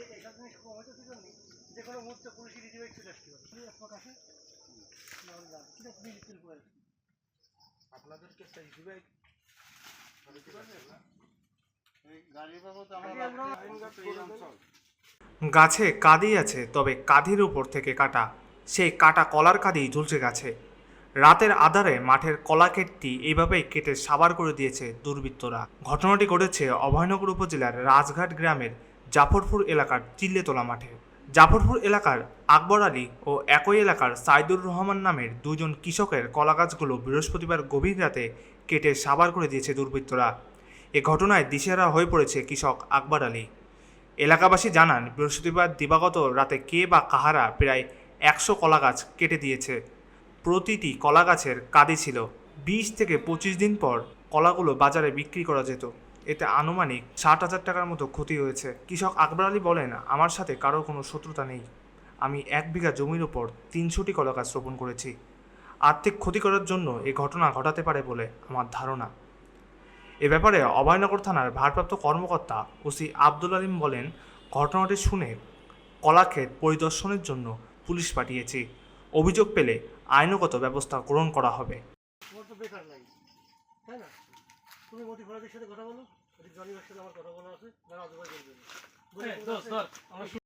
এইসব জিনিস কম যে কোনো মুহূর্তে পুলিশ রিজিভাই চলে আসতে পারে। তুমি এক প্রকাশে নাহলে যান সেটা পুলিশ স্কুল করে আপনাদেরকে সেই দিবে গাছে কাঁদি আছে তবে কাঁধির উপর থেকে কাটা। সেই কাটা কলার কাঁদি ঝুলছে গাছে। রাতের আধারে মাঠের কলা ক্ষেতটি এইভাবেই কেটে সাবার করে দিয়েছে দুর্বৃত্তরা। ঘটনাটি ঘটেছে অভয়নগর উপজেলার রাজঘাট গ্রামের জাফরপুর এলাকার চিল্লেতলা মাঠে। জাফরপুর এলাকার আকবর আলী ও একই এলাকার সাইদুর রহমান নামের দুজন কৃষকের কলা গাছগুলো বৃহস্পতিবার গভীর রাতে কেটে সাবার করে দিয়েছে দুর্বৃত্তরা। এ ঘটনায় দিশেহারা হয়ে পড়েছে কৃষক আকবর আলী। এলাকাবাসী জানান, বৃহস্পতিবার দিবাগত রাতে কে বা কাহারা প্রায় একশো কলা গাছ কেটে দিয়েছে। প্রতিটি কলা গাছের কাঁদি ছিল। বিশ থেকে পঁচিশ দিন পর কলাগুলো বাজারে বিক্রি করা যেত। এতে আনুমানিক ষাট হাজার টাকার মতো ক্ষতি হয়েছে। কৃষক আকবর আলী বলেন, আমার সাথে কারোর কোনো শত্রুতা নেই। আমি এক বিঘা জমির ওপর তিনশোটি কলা গাছ রোপণ করেছি। আর্থিক ক্ষতি করার জন্য এই ঘটনা ঘটাতে পারে বলে আমার ধারণা। এ ব্যাপারে অভয়নগর থানার ভারপ্রাপ্ত কর্মকর্তা ওসি আব্দুল আলিম বলেন, ঘটনাটি শুনে কলাক্ষেত পরিদর্শনের জন্য পুলিশ পাঠিয়েছি। অভিযোগ পেলে আইনগত ব্যবস্থা গ্রহণ করা হবে। বেকার তাই না? তুমি মতি ফরাজের সাথে কথা বলো জনি সাথে আমার কথা বলা আছে যারা অথবা বলবেন